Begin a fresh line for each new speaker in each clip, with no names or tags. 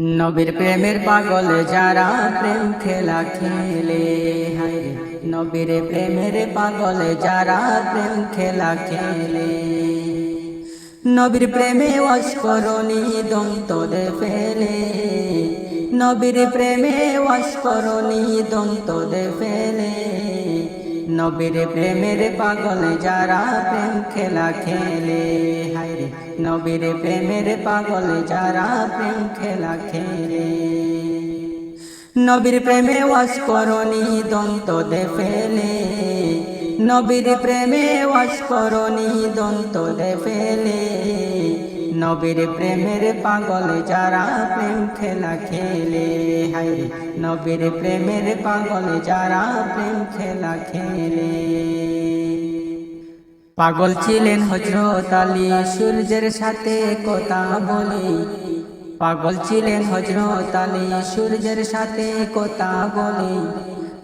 নবীর প্রেমের পাগল যারা প্রেম খেলা খেলে, হায়। নবীর প্রেমের পাগল যারা প্রেম খেলা খেলে। নবীর প্রেমে অস্করণী দন্তরে ফেলে। নবীর প্রেমে অস্করণী দন্তরে ফেলে। নবীর প্রেমের পাগল যারা প্রেম খেলা খেলে হায়রে নবীর প্রেমের পাগল যারা প্রেম খেলা খেলে। নবীর প্রেমে ওয়াস করি দন্ত দে ফেলে নবীর প্রেমে ওয়াস করি দন্ত দে ফেলে নবীর প্রেমের পাগল যারা প্রেম খেলা খেলে রে। নবীর প্রেমের পাগল যারা প্রেম খেলা খেলে। পাগল ছিলেন হজরত আলী, সূর্যের সাথে কথা বলে। পাগল ছিলেন হজরত আলী, সূর্যের সাথে কথা বলে।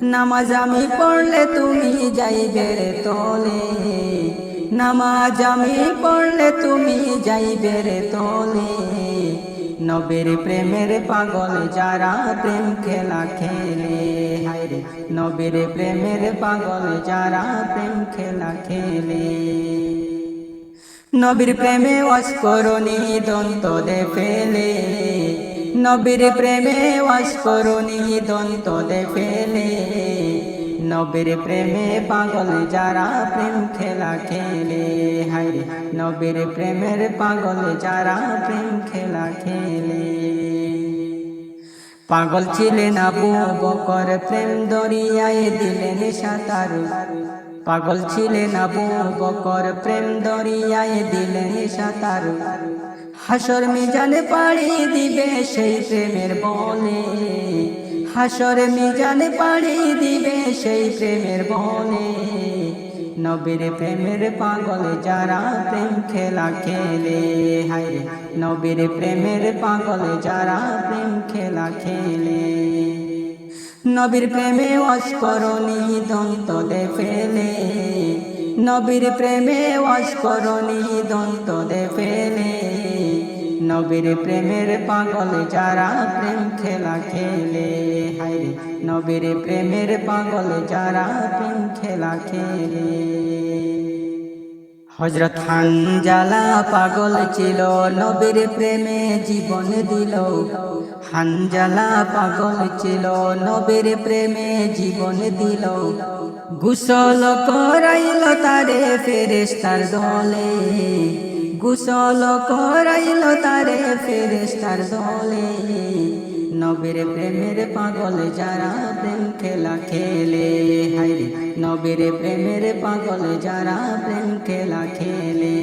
নামাজ আমি পড়লে তুমি যাইবে তলে। নামাজ আমি পড়লে তুমি যাইবে রে তলে। নবীর প্রেমের পাগল যারা প্রেম খেলা খেলে। হায় রে, নবীর প্রেমের পাগল যারা প্রেম খেলা খেলে। নবীর প্রেমে অস্করণী দন্ত দে ফেলে। নবীর প্রেমে অস্করণী দন্ত দে ফেলে। নবীর প্রেমে পাগল যারা প্রেম খেলা খেলে। হায় রে, নবীর প্রেমের পাগল যারা প্রেম খেলা খেলে। পাগল ছিলেন আবু বকর, প্রেম দরিয়ায় দিলেন সাঁতার। পাগল ছিলেন আবু বকর, প্রেম দরিয়ায় দিলেন সাঁতার। হাসর মিজানে পাড়ি দিবে সেই প্রেমের বলে। হাসর মিজানে পাড়ি দিবে সেই প্রেমের বলে নবীর প্রেমের পাগল যারা প্রেম খেলা খেলে হায় নবীর প্রেমের পাগল যারা প্রেম খেলা খেলে। নবীর প্রেমে অস্করণী দন্ত দে ফেলে, নবীর প্রেমে অস্করণী দন্ত দে ফেলে। নবীর প্রেমের পাগল যারা প্রেম খেলা খেলে। হায় রে, নবীর প্রেমের পাগল যারা প্রেম খেলা খেলে। হজরত হানজালা পাগল ছিল, নবীর প্রেমে জীবন দিল। হানজালা পাগল ছিল, নবীর প্রেমে জীবন দিল। গুসল করাইল তারে ফেরেস্তার দলে। গুসল করাইল তারে ফেরেস্তার দলে। নবীর প্রেমের পাগল যারা প্রেম খেলা খেলে। হায় রে নবীর প্রেমের পাগল যারা প্রেম খেলা খেলে।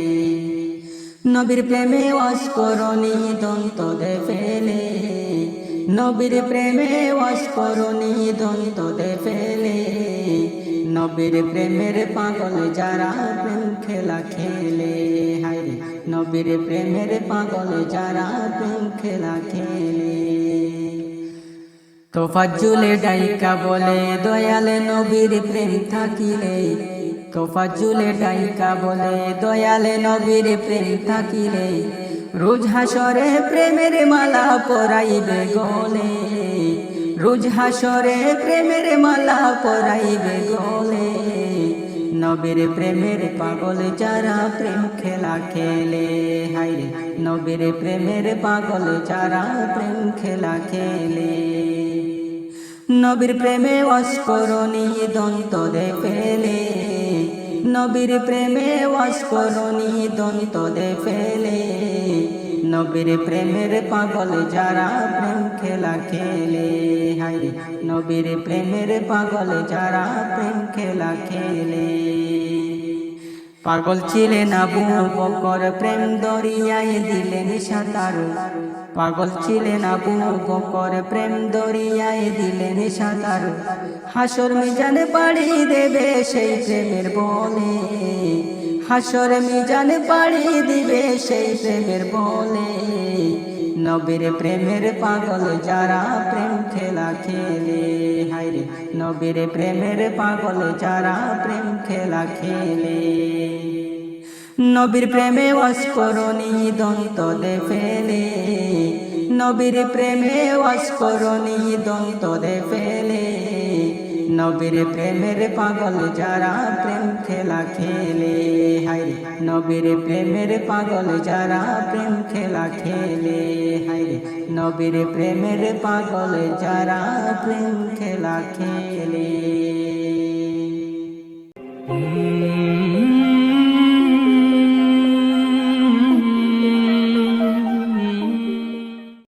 নবীর প্রেমে অস্করণী দন্ত দে ফেলে নবীর প্রেমে অস্করণী দন্ত দে ফেলে নবীর প্রেমের পাগল যারা প্রেম খেলা খেলে। হায় রে নবীর প্রেমের পাগল যারা প্রেম খেলা খেলে। তোফাজুলে ডাইকা বলে, দয়ালে নবীর প্রেম থাকিলে। তোফাজুলে ডাইকা বলে, দয়ালে নবীর প্রেম থাকিলে। রোজ হাসরে প্রেমের মালা পরাইবে গলে। রোজ হাসরে প্রেমের মালা পরাইবে গলে। নবীর প্রেমের পাগল যারা প্রেম খেলা খেলে। হায় রে নবীর প্রেমের পাগল যারা প্রেম খেলা খেলে। নবীর প্রেমে অস্করণী দন্ত দে ফেলে। নবীর প্রেমে অস্করণী দন্ত দে ফেলে। নবীর প্রেমের পাগল যারা প্রেম খেলা খেলে রে নবীর প্রেমের পাগল যারা প্রেম খেলা খেলে। পাগল ছিলেন আবু বকর, প্রেম দরিয়ায় দিলেন সাঁতার। পাগল ছিলেন আবু বকর, প্রেম দরিয়ায় দিলেন সাঁতার। হাসর মিজানে পাড়ি দেবে সেই প্রেমের বলে হাসর মিজানে পাড়ি দিবে সেই প্রেমের বলে। নবীর প্রেমের পাগল যারা প্রেম খেলা খেলে। হায় রে, নবীর প্রেমের পাগল যারা প্রেম খেলা খেলে। নবীর প্রেমে অস্করণী দন্ত দে ফেলে। নবীর প্রেমে অস্করণী দন্তরে ফেলে। নবীর প্রেমের পাগল যারা প্রেম খেলা খেলে। হায় নবীর প্রেমের পাগল যারা প্রেম খেলা খেলে। হায় নবীর প্রেমের পাগল যারা প্রেম খেলা খেলে।